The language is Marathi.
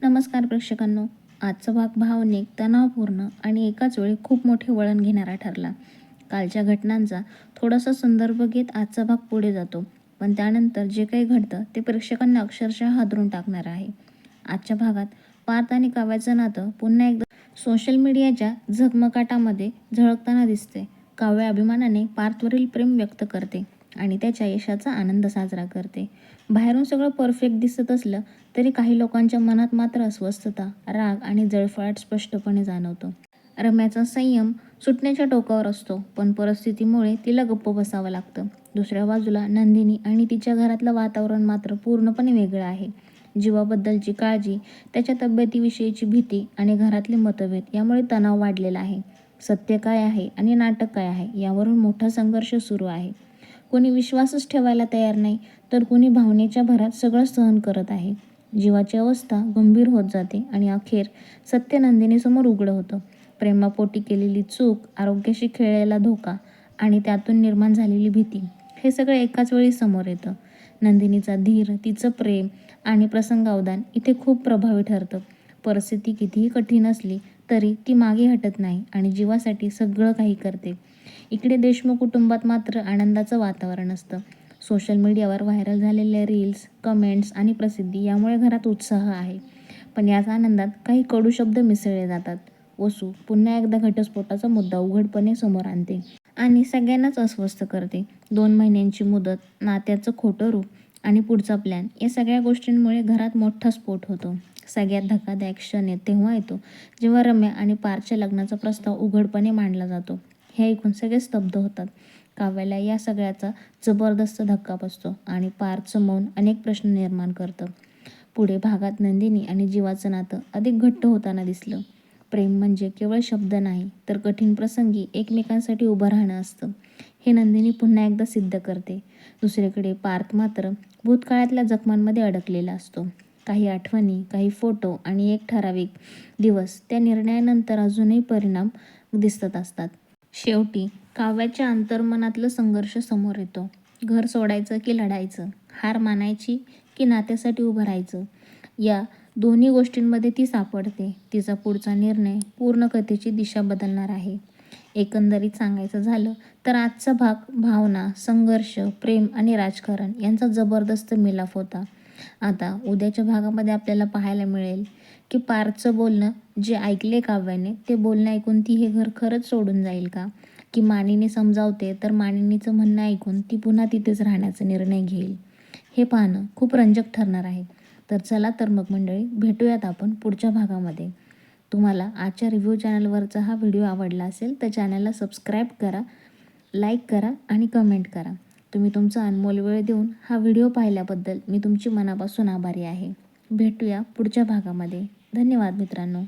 नमस्कार प्रेक्षकांनो. आजचा भाग भावनिक तणावपूर्ण आणि एकाच वेळी खूप मोठे वळण घेणारा ठरला. कालच्या घटनांचा थोडासा संदर्भ घेत आजचा भाग पुढे जातो. पण त्यानंतर जे काही घडतं ते प्रेक्षकांना अक्षरशः हादरून टाकणार आहे. आजच्या भागात पार्थ आणि काव्याचं नातं पुन्हा एकदा सोशल मीडियाच्या झगमगाटामध्ये झळकताना दिसते काव्य अभिमानाने पार्थवरील प्रेम व्यक्त करते. आणि त्याच्या यशाचा आनंद साजरा करते. बाहेरून सगळं परफेक्ट दिसत असलं तरी काही लोकांच्या मनात मात्र अस्वस्थता राग आणि जळफळाट स्पष्टपणे जाणवतो. रम्याचा संयम सुटण्याच्या टोकावर असतो पण परिस्थितीमुळे तिला गप्प बसावं लागतं. दुसऱ्या बाजूला नंदिनी आणि तिच्या घरातलं वातावरण मात्र पूर्णपणे वेगळं आहे. जीवाबद्दलची काळजी त्याच्या तब्येतीविषयीची भीती आणि घरातले मतभेद यामुळे तणाव वाढलेला आहे. सत्य काय आहे आणि नाटक काय आहे यावरून मोठा संघर्ष सुरू आहे. कोणी विश्वासच ठेवायला तयार नाही तर कोणी भावनेच्या भरात सगळं सहन करत आहे. जीवाची अवस्था गंभीर होत जाते आणि अखेर सत्य नंदिनीसमोर उघडं होतं. प्रेमापोटी केलेली चूक आरोग्याशी खेळलेला धोका आणि त्यातून निर्माण झालेली भीती हे सगळं एकाच वेळी समोर येतं. नंदिनीचा धीर तिचं प्रेम आणि प्रसंगावधान इथे खूप प्रभावी ठरतं. परिस्थिती कितीही कठीण असली तरी ती मागे हटत नाही आणि जीवासाठी सगळं काही करते. इकडे देशमुख कुटुंबात मात्र आनंदाचं वातावरण असतं. सोशल मीडियावर व्हायरल झालेल्या रील्स कमेंट्स आणि प्रसिद्धी यामुळे घरात उत्साह आहे. पण याच आनंदात काही कडू शब्द मिसळले जातात. वसू पुन्हा एकदा घटस्फोटाचा मुद्दा उघडपणे समोर आणते आणि सगळ्यांनाच अस्वस्थ करते. दोन महिन्यांची मुदत नात्याचं खोटं रूप आणि पुढचा प्लॅन या सगळ्या गोष्टींमुळे घरात मोठा स्फोट होतो. सगळ्यात धक्कादायक क्षण येत तेव्हा येतो जेव्हा रम्या आणि पारच्या लग्नाचा प्रस्ताव उघडपणे मांडला जातो. हे ऐकून सगळे स्तब्ध होतात. काव्याला या सगळ्याचा जबरदस्त धक्का बसतो आणि पारचं मौन अनेक प्रश्न निर्माण करतं. पुढे भागात नंदिनी आणि जीवाचं नातं अधिक घट्ट होताना दिसलं. प्रेम म्हणजे केवळ शब्द नाही तर कठीण प्रसंगी एकमेकांसाठी उभं राहणं असतं. हे नंदिनी पुन्हा एकदा सिद्ध करते. दुसरीकडे पार्थ मात्र भूतकाळातल्या जखमांमध्ये अडकलेला असतो. काही आठवणी काही फोटो आणि एक ठराविक दिवस त्या निर्णयानंतर अजूनही परिणाम दिसत असतात. शेवटी काव्याच्या अंतर्मनातलं संघर्ष समोर येतो. घर सोडायचं की लढायचं? हार मानायची की नात्यासाठी उभं राहायचं? या दोन्ही गोष्टींमध्ये ती सापडते. तिचा पुढचा निर्णय पूर्ण कथेची दिशा बदलणार आहे. एकंदरीत सांगायचं झालं तर आजचा भाग भावना संघर्ष प्रेम आणि राजकारण यांचा जबरदस्त मिलाफ होता. आता उद्याच्या भागामध्ये आपल्याला पाहायला मिळेल की पारचं बोलणं जे ऐकले काव्याने ते बोलणं ऐकून ती हे घर खरंच सोडून जाईल का? की मानिनी समजावते तर मानिनीचं म्हणणं ऐकून ती पुन्हा तिथेच राहण्याचा निर्णय घेईल. हे पाहणं खूप रंजक ठरणार आहे. तर चला तर मग मंडळी भेटूयात आपण पुढच्या भागामध्ये. तुम्हाला आजच्या रिव्ह्यू चॅनलवरचा हा व्हिडिओ आवडला असेल तर चॅनलला सबस्क्राईब करा लाईक करा आणि कमेंट करा. तुम्ही तुमचा अनमोल वेळ देऊन हा व्हिडिओ पाहिल्याबद्दल मी तुमची मनापासून आभारी आहे. भेटूया पुढच्या भागामध्ये. धन्यवाद मित्रांनो.